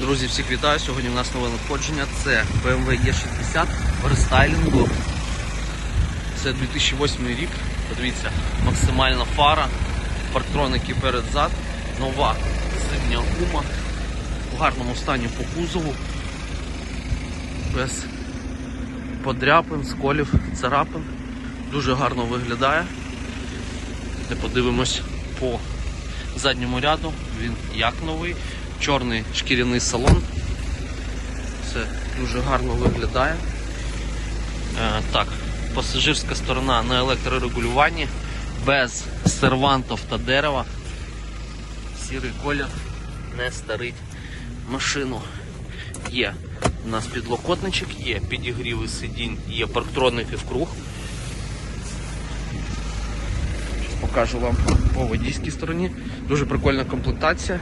Друзі, всіх вітаю. Сьогодні у нас нове надходження. Це BMW E60 в рестайлінгу. Це 2008 рік. Подивіться, максимальна фара, парктроники перед-зад, нова зимня гума в гарному стані по кузову, без подряпин, сколів, царапин. Дуже гарно виглядає. Подивимось по задньому ряду. Він як новий. Чорний шкіряний салон. Це дуже гарно виглядає. Е, так, пасажирська сторона на електрорегулюванні, без сервантів та дерева. Сірий колір не старить машину. Є у нас підлокотничок, є підігріви сидінь, є парктроники вкруг. Покажу вам по водійській стороні. Дуже прикольна комплектація.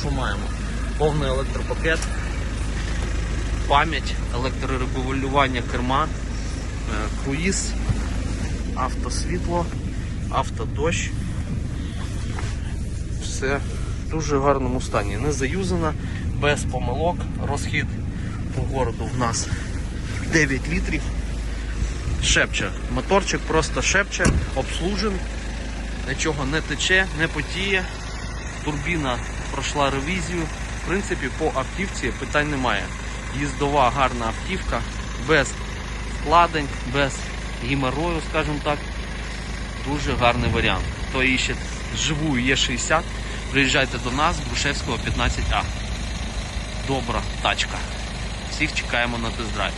Що маємо? Повний електропакет, пам'ять, електрорегулювання керма, е, круїз, автосвітло, автодощ. Все в дуже гарному стані. Не заюзана, без помилок. Розхід по городу в нас 9 літрів. Шепче. Моторчик просто шепче, обслужен, нічого не тече, не потіє. Турбіна пройшла ревізію. В принципі, по автівці питань немає. Їздова гарна автівка, без вкладень, без гіморою, скажімо так. Дуже гарний варіант. Хто іще живу є 60, приїжджайте до нас, Грушевського 15А. Добра тачка. Всіх чекаємо на тест-драйв.